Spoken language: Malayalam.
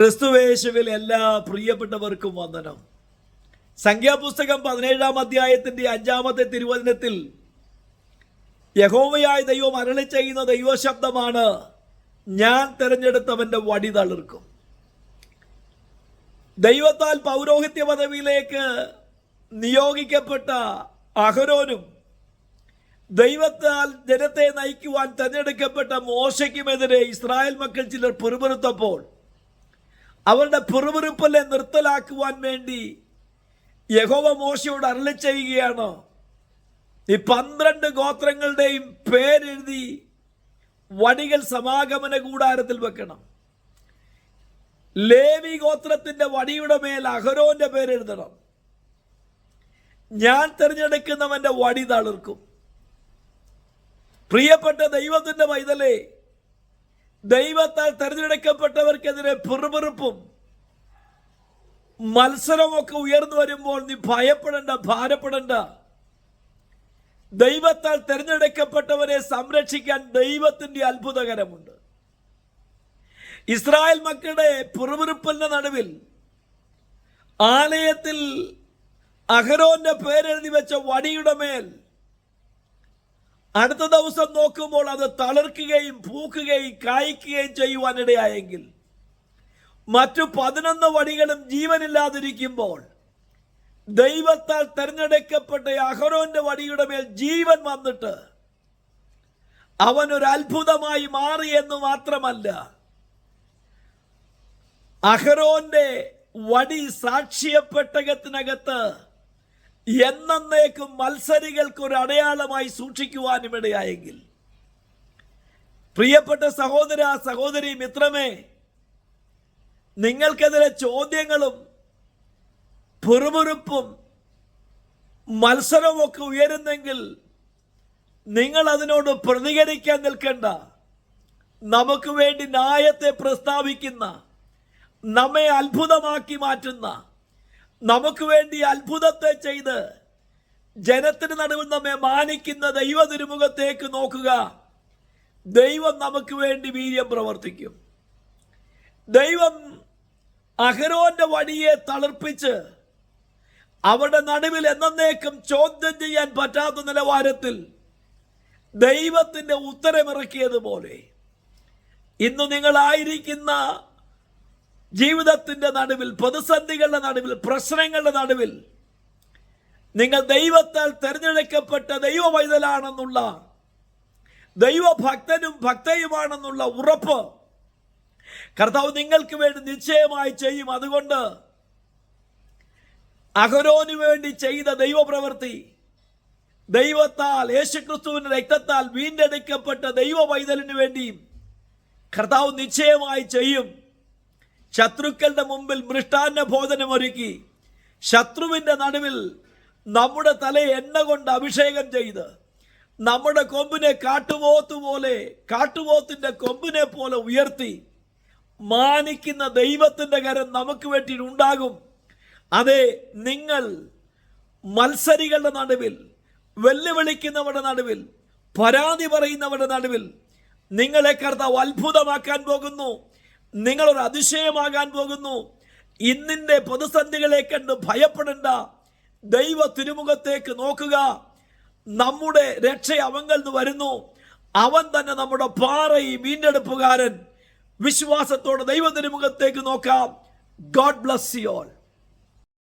ക്രിസ്തുവേശുവിൽ എല്ലാ പ്രിയപ്പെട്ടവർക്കും വന്ദനം. സംഖ്യാപുസ്തകം പതിനേഴാം അധ്യായത്തിന്റെ അഞ്ചാമത്തെ തിരുവചനത്തിൽ യഹോവയായ ദൈവം അരളി ചെയ്യുന്ന ദൈവശബ്ദമാണ് ഞാൻ തിരഞ്ഞെടുത്തവന്റെ വടി തളിർക്കും. ദൈവത്താൽ പൗരോഹിത്യ പദവിയിലേക്ക് നിയോഗിക്കപ്പെട്ട അഹരോനും ദൈവത്താൽ ജനത്തെ നയിക്കുവാൻ തിരഞ്ഞെടുക്കപ്പെട്ട മോശയ്ക്കുമെതിരെ ഇസ്രായേൽ മക്കൾ ചിലർ പിറുപിറുത്തപ്പോൾ അവരുടെ പിറുപിറുപ്പല്ലെ നിർത്തലാക്കുവാൻ വേണ്ടി യഹോവ മോശയോട് അരളി ചെയ്യുകയാണ്? ഈ പന്ത്രണ്ട് ഗോത്രങ്ങളുടെയും പേരെഴുതി വടികൾ സമാഗമന കൂടാരത്തിൽ വെക്കണം. ലേവി ഗോത്രത്തിന്റെ വടിയുടെ മേൽ അഹരോന്റെ പേരെഴുതണം. ഞാൻ തിരഞ്ഞെടുക്കുന്നവന്റെ വടി തളിർക്കും. പ്രിയപ്പെട്ട ദൈവത്തിന്റെ പൈതലേ ദൈവത്താൽ തെരഞ്ഞെടുക്കപ്പെട്ടവർക്കെതിരെ പിറുപിറുപ്പും മത്സരമൊക്കെ ഉയർന്നു വരുമ്പോൾ നീ ഭയപ്പെടണ്ട ഭാരപ്പെടണ്ട. ദൈവത്താൽ തിരഞ്ഞെടുക്കപ്പെട്ടവരെ സംരക്ഷിക്കാൻ ദൈവത്തിന്റെ അത്ഭുതകരമുണ്ട്. ഇസ്രായേൽ മക്കളുടെ പിറുപിറുപ്പിന്റെ നടുവിൽ ആലയത്തിൽ അഹരോന്റെ പേരെഴുതി വെച്ച വടിയുടെ മേൽ അടുത്ത ദിവസം നോക്കുമ്പോൾ അത് തളിർക്കുകയും പൂക്കുകയും കായ്ക്കുകയും ചെയ്യുവാനിടയായെങ്കിൽ മറ്റു പതിനൊന്ന് വടികളും ജീവനില്ലാതിരിക്കുമ്പോൾ ദൈവത്താൽ തെരഞ്ഞെടുക്കപ്പെട്ട അഹരോന്റെ വടിയുടെ മേൽ ജീവൻ വന്നിട്ട് അവനൊരു അത്ഭുതമായി മാറി എന്ന് മാത്രമല്ല അഹരോന്റെ വടി സാക്ഷ്യപ്പെട്ടകത്തിനകത്ത് എന്നേക്കും മത്സരികൾക്ക് ഒരു അടയാളമായി സൂക്ഷിക്കുവാനും ഇടയായെങ്കിൽ പ്രിയപ്പെട്ട സഹോദര സഹോദരി മിത്രമേ നിങ്ങൾക്കെതിരെ ചോദ്യങ്ങളും മത്സരവും മത്സരമൊക്കെ ഉയരുന്നെങ്കിൽ നിങ്ങൾ അതിനോട് പ്രതികരിക്കാൻ നിൽക്കേണ്ട. നമുക്ക് വേണ്ടി ന്യായത്തെ പ്രസ്താവിക്കുന്ന നമ്മെ അത്ഭുതമാക്കി മാറ്റുന്ന നമുക്ക് വേണ്ടി അത്ഭുതത്തെ ചെയ്ത് ജനത്തിന് നടുവിൽ നമ്മെ മാനിക്കുന്ന ദൈവ തിരുമുഖത്തേക്ക് നോക്കുക. ദൈവം നമുക്ക് വേണ്ടി വീര്യം പ്രവർത്തിക്കും. ദൈവം അഹരോന്റെ വടിയെ തളർപ്പിച്ച് അവരുടെ നടുവിൽ എന്നേക്കും ചോദ്യം ചെയ്യാൻ പറ്റാത്ത നിലവാരത്തിൽ ദൈവത്തിന്റെ ഉത്തരമിറക്കിയതുപോലെ ഇന്ന് നിങ്ങളായിരിക്കുന്ന ജീവിതത്തിന്റെ നടുവിൽ പ്രതിസന്ധികളുടെ നടുവിൽ പ്രശ്നങ്ങളുടെ നടുവിൽ നിങ്ങൾ ദൈവത്താൽ തിരഞ്ഞെടുക്കപ്പെട്ട ദൈവ പൈതലാണെന്നുള്ള ദൈവഭക്തനും ഭക്തയുമാണെന്നുള്ള ഉറപ്പ് കർത്താവ് നിങ്ങൾക്ക് വേണ്ടി നിശ്ചയമായി ചെയ്യും. അതുകൊണ്ട് അഹരോന് വേണ്ടി ചെയ്ത ദൈവപ്രവൃത്തി ദൈവത്താൽ യേശുക്രിസ്തുവിന്റെ രക്തത്താൽ വീണ്ടെടുക്കപ്പെട്ട ദൈവ വേണ്ടിയും കർത്താവ് നിശ്ചയമായി ചെയ്യും. ശത്രുക്കളുടെ മുമ്പിൽ മൃഷ്ടാന്ന ഭോജനമൊരുക്കി ഒരുക്കി ശത്രുവിന്റെ നടുവിൽ നമ്മുടെ തലയെ എണ്ണ കൊണ്ട് അഭിഷേകം ചെയ്ത് നമ്മുടെ കൊമ്പിനെ കാട്ടുപോത്ത് പോലെ കാട്ടുപോത്തിന്റെ കൊമ്പിനെ പോലെ ഉയർത്തി മാനിക്കുന്ന ദൈവത്തിന്റെ കരം നമുക്ക് വേണ്ടി ഉണ്ടാകും. അതെ നിങ്ങൾ മത്സരികളുടെ നടുവിൽ വെല്ലുവിളിക്കുന്നവരുടെ നടുവിൽ പരാതി പറയുന്നവരുടെ നടുവിൽ നിങ്ങളെ കർത്താവ് അത്ഭുതമാക്കാൻ പോകുന്നു. നിങ്ങളൊരു അതിശയമാകാൻ പോകുന്നു. ഇന്നിന്റെ പ്രതിസന്ധികളെ കണ്ട് ഭയപ്പെടേണ്ട. ദൈവ തിരുമുഖത്തേക്ക് നോക്കുക. നമ്മുടെ രക്ഷ അവങ്കൽ നിന്ന് വരുന്നു. അവൻ തന്നെ നമ്മുടെ പാറയും വീണ്ടെടുപ്പുകാരൻ. വിശ്വാസത്തോടെ ദൈവ തിരുമുഖത്തേക്ക് നോക്കാം. God bless you all